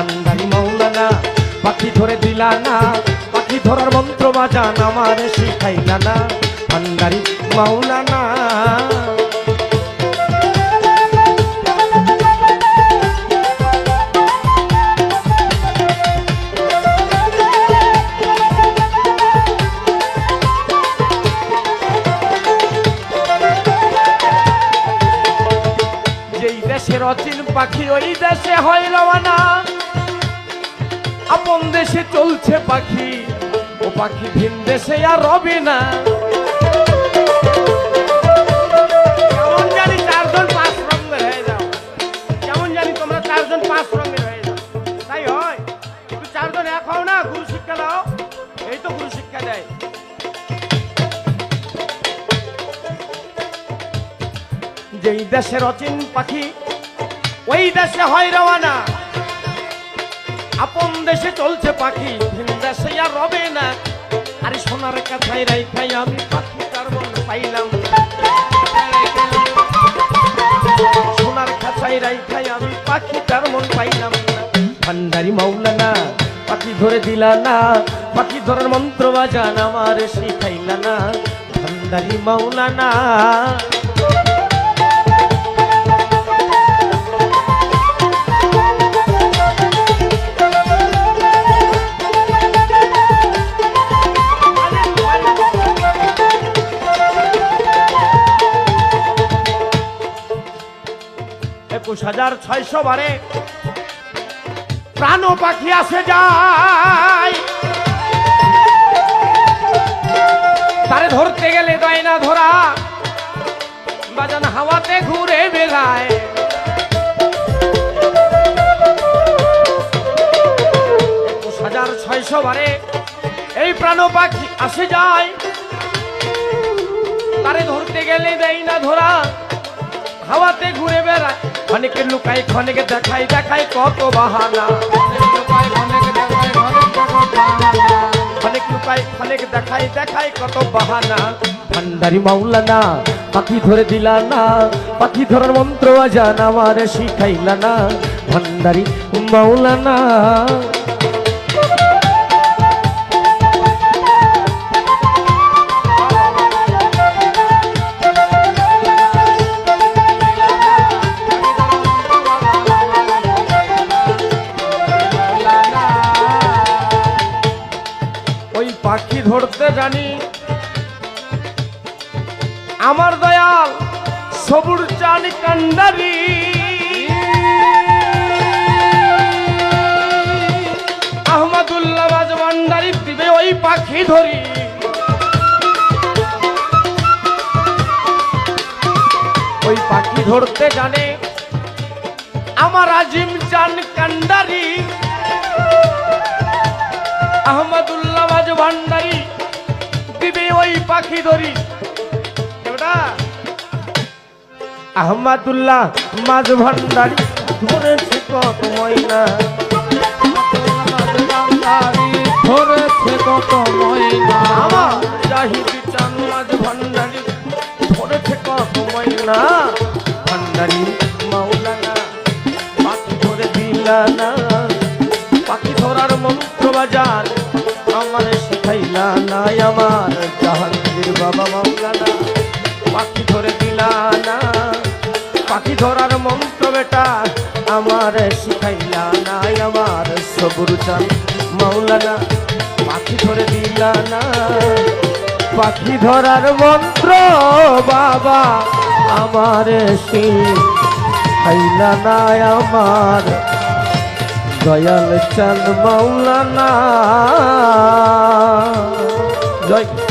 ভান্ডারি মৌলানা, পাখি ধরে দিলা না, পাখি ধরার মন্ত্র বাজান আমার শিখাইলা না ভান্ডারি মৌলানা। যেই পাখি, ওই দেশে হয় রওয়ানা আপন দেশে চলছে পাখি, ও পাখি ভিন দেশে আর রবে না। জানি চারজন পাঁচ জানি তোমরা পাঁচ রঙের হয়ে তাই হয় দাও। এই তো দেয়। যেই দেশের অচিন পাখি, ওই দেশে হয় রওয়ানা আপন দেশে চলছে পাখি, ভিন দেশে আর রবে না। আরে সোনার কাছাই রাইখাই আমি পাখি, তার মন পাইলাম সোনার খাঁচাই রাইখাই আমি পাখি, তার মন পাইলাম ভান্ডারি মাওলানা, পাখি ধরে দিলা না। পাখি ধরার মন্ত্র বাজান আমার শিখাইলা না। ভান্ডারি মাওলানা একুশ হাজার ছয়শো বারে প্রাণ পাখি আসে যায়। তারে ধরতে গেলে দেয় না ধরা, বাজান হাওয়াতে ঘুরে বেড়ায়। একুশ হাজার ছয়শো বারে এই প্রাণ পাখি আসে যায়। তারে ধরতে গেলে দেয় না ধরা হাওয়াতে ঘুরে বেড়ায়। অনেকে লুকাই, ক্ষণেকে দেখাই দেখাই কত বাহানা। অনেক লুকাই, ক্ষণেক দেখাই দেখাই কত বাহানা। ভান্ডারি মাওলানা, পাখি ধরে দিলা না। পাখি ধরার মন্ত্র আজান আমার শিখাইলা না। মাওলানা। জানি। আমার দয়াল সবুর চান কান্ডারি। আহমদুল্লাহ বাজবান্ডারি দিবে ওই পাখি ধরি। ওই পাখি ধরতে জানে আমার আজিম চান কান্ডারি। পাখি ধরি। কেউটা? আহমদুল্লাহ মাঝ ভান্ডারি ধরেছে কত ময়না ধরেছে কত ময়না আমার জাহিদি চান মাঝ ভান্ডারি ধরেছে কত ময়না ভান্ডারি মাওলানা পাখি ধরে দিলা না। পাখি ধরার মন্ত্র বাজার শিখাইলা না আমার জাহাঙ্গীর বাবা মাওলানা পাখি ধরে দিলা না, পাখি ধরার মন্ত্র বেটা আমার শিখাইলা না আমার সবুর চান মাওলানা পাখি ধরে দিলা না, পাখি ধরার মন্ত্র বাবা আমার শিখাইলা না আমার দয়াল চাঁদ মাওলানা। জয়।